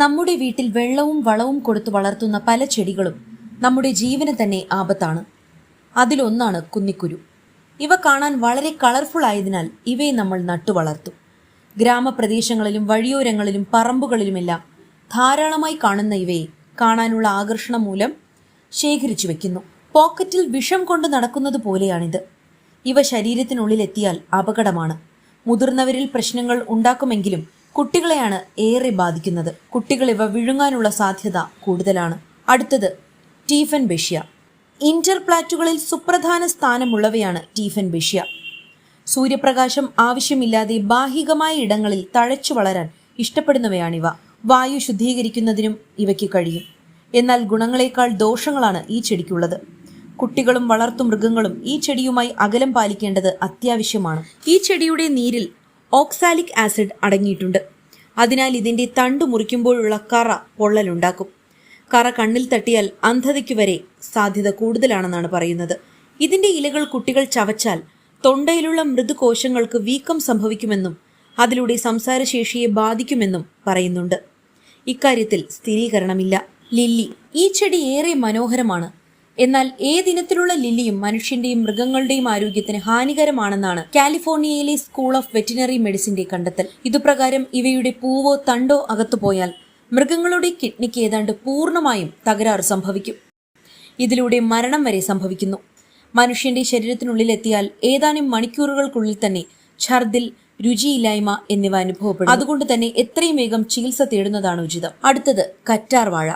നമ്മുടെ വീട്ടിൽ വെള്ളവും വളവും കൊടുത്തു വളർത്തുന്ന പല ചെടികളും നമ്മുടെ ജീവന് തന്നെ ആപത്താണ്. അതിലൊന്നാണ് കുന്നിക്കുരു. ഇവ കാണാൻ വളരെ കളർഫുൾ ആയതിനാൽ ഇവയെ നമ്മൾ നട്ടുവളർത്തും ഗ്രാമപ്രദേശങ്ങളിലും വഴിയോരങ്ങളിലും പറമ്പുകളിലുമെല്ലാം ധാരാളമായി കാണുന്ന ഇവയെ കാണാനുള്ള ആകർഷണം മൂലം ശേഖരിച്ചു വെക്കുന്നു. പോക്കറ്റിൽ വിഷം കൊണ്ട് നടക്കുന്നത് പോലെയാണിത്. ഇവ ശരീരത്തിനുള്ളിലെത്തിയാൽ അപകടമാണ്. മുതിർന്നവരിൽ പ്രശ്നങ്ങൾ ഉണ്ടാക്കുമെങ്കിലും കുട്ടികളെയാണ് ഏറെ ബാധിക്കുന്നത്. കുട്ടികൾ ഇവ വിഴുങ്ങാനുള്ള സാധ്യത കൂടുതലാണ്. അടുത്തത് ടീഫൻ ബെഷ്യ. ഇന്റർപ്ലാറ്റുകളിൽ സുപ്രധാന സ്ഥാനമുള്ളവയാണ് ടീഫൻ ബെഷ്യ. സൂര്യപ്രകാശം ആവശ്യമില്ലാതെ ബാഹികമായ ഇടങ്ങളിൽ തഴച്ചു വളരാൻ ഇഷ്ടപ്പെടുന്നവയാണിവ. വായു ശുദ്ധീകരിക്കുന്നതിനും ഇവയ്ക്ക് കഴിയും. എന്നാൽ ഗുണങ്ങളെക്കാൾ ദോഷങ്ങളാണ് ഈ ചെടിക്കുള്ളത്. കുട്ടികളും വളർത്തു മൃഗങ്ങളും ഈ ചെടിയുമായി അകലം പാലിക്കേണ്ടത് അത്യാവശ്യമാണ്. ഈ ചെടിയുടെ നീരിൽ ഓക്സാലിക് ആസിഡ് അടങ്ങിയിട്ടുണ്ട്. അതിനാൽ ഇതിന്റെ തണ്ട് മുറിക്കുമ്പോഴുള്ള കറ പൊള്ളലുണ്ടാക്കും. കറ കണ്ണിൽ തട്ടിയാൽ അന്ധതയ്ക്കു വരെ സാധ്യത കൂടുതലാണെന്നാണ് പറയുന്നത്. ഇതിന്റെ ഇലകൾ കുട്ടികൾ ചവച്ചാൽ തൊണ്ടയിലുള്ള മൃദുകോശങ്ങൾക്ക് വീക്കം സംഭവിക്കുമെന്നും അതിലൂടെ സംസാരശേഷിയെ ബാധിക്കുമെന്നും പറയുന്നുണ്ട്. ഇക്കാര്യത്തിൽ സ്ഥിരീകരണമില്ല. ലില്ലി ഈ ചെടി ഏറെ മനോഹരമാണ്. എന്നാൽ ഏതിനത്തിലുള്ള ലില്ലിയും മനുഷ്യന്റെയും മൃഗങ്ങളുടെയും ആരോഗ്യത്തിന് ഹാനികരമാണെന്നാണ് കാലിഫോർണിയയിലെ സ്കൂൾ ഓഫ് വെറ്റിനറി മെഡിസിന്റെ കണ്ടെത്തൽ. ഇതുപ്രകാരം ഇവയുടെ പൂവോ തണ്ടോ അകത്തുപോയാൽ മൃഗങ്ങളുടെ കിഡ്നിക്ക് ഏതാണ്ട് പൂർണമായും തകരാറ് സംഭവിക്കും. ഇതിലൂടെ മരണം വരെ സംഭവിക്കുന്നു. മനുഷ്യന്റെ ശരീരത്തിനുള്ളിലെത്തിയാൽ ഏതാനും മണിക്കൂറുകൾക്കുള്ളിൽ തന്നെ ഛർദിൽ രുചിയില്ലായ്മ എന്നിവ അനുഭവപ്പെടും അതുകൊണ്ട് തന്നെ എത്രയും വേഗം ചികിത്സ തേടുന്നതാണ് ഉചിതം. അടുത്തത് കറ്റാർ വാഴ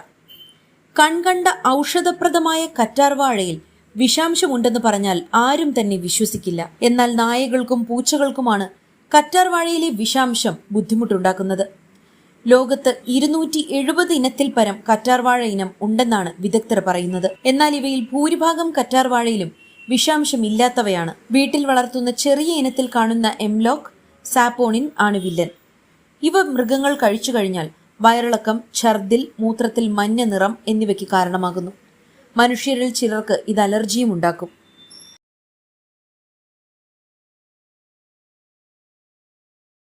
കൺകണ്ട ഔഷധപ്രദമായ കറ്റാർവാഴയിൽ വിഷാംശമുണ്ടെന്ന് പറഞ്ഞാൽ ആരും തന്നെ വിശ്വസിക്കില്ല. എന്നാൽ നായകൾക്കും പൂച്ചകൾക്കുമാണ് കറ്റാർവാഴയിലെ വിഷാംശം ബുദ്ധിമുട്ടുണ്ടാക്കുന്നത്. ലോകത്ത് ഇരുന്നൂറ്റി എഴുപത് ഇനത്തിൽ പരം കറ്റാർവാഴ ഇനം ഉണ്ടെന്നാണ് വിദഗ്ധർ പറയുന്നത്. എന്നാൽ ഇവയിൽ ഭൂരിഭാഗം കറ്റാർവാഴയിലും വിഷാംശം ഇല്ലാത്തവയാണ് വീട്ടിൽ വളർത്തുന്ന ചെറിയ ഇനത്തിൽ കാണുന്ന എംലോക്ക് സാപ്പോണിൻ ആണ് വില്ലൻ. ഇവ മൃഗങ്ങൾ കഴിച്ചു കഴിഞ്ഞാൽ വയറിളക്കം ഛർദിൽ മൂത്രത്തിൽ മഞ്ഞ നിറം എന്നിവയ്ക്ക് കാരണമാകുന്നു. മനുഷ്യരിൽ ചിലർക്ക് ഇത് അലർജിയും ഉണ്ടാക്കും.